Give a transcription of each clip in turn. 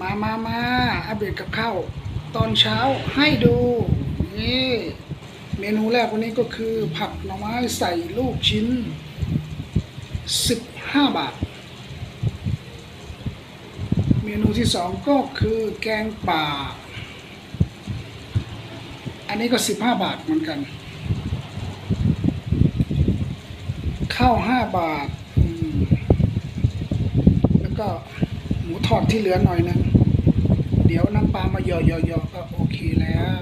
มามามาอัปเดตกับข้าวตอนเช้าให้ดู นี่เมนูแรกวันนี้ก็คือผัดหน่อไม้ใส่ลูกชิ้น 15 บาท เมนูที่สองก็คือแกงป่า อันนี้ก็ 15 บาทเหมือนกัน ข้าว 5 บาท แล้วก็หมูทอดที่เหลือหน่อยนึง เดี๋ยวน้ำปลามาหยอๆๆก็โอเคแล้ว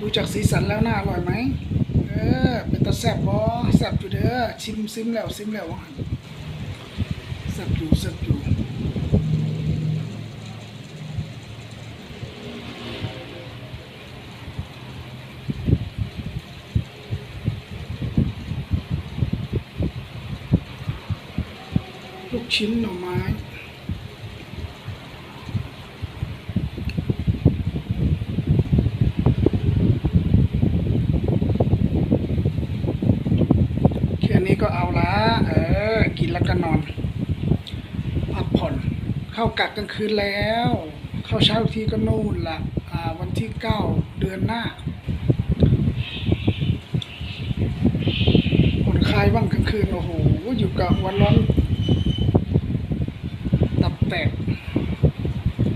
ดูจากสีสันแล้วน่าอร่อยไหมเออเป็นตาแซบบ่แซบอยู่เด้อชิมซิมแล้วซิมแล้วว่าหั่นแซบอยู่แซบอยู่ลูกชิ้นหน่อไม้ ก็เอาละเออ กินแล้วก็นอน พักผ่อน เข้ากะกลางคืนแล้ว เข้าเช้าอีกทีก็นู่นละอ่าวันที่เก้าเดือนหน้าผ่อนคลายบ้างกลางคืนโอ้โหอยู่กับวันร้อนตับแตก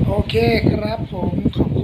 โอเคครับผมขอบ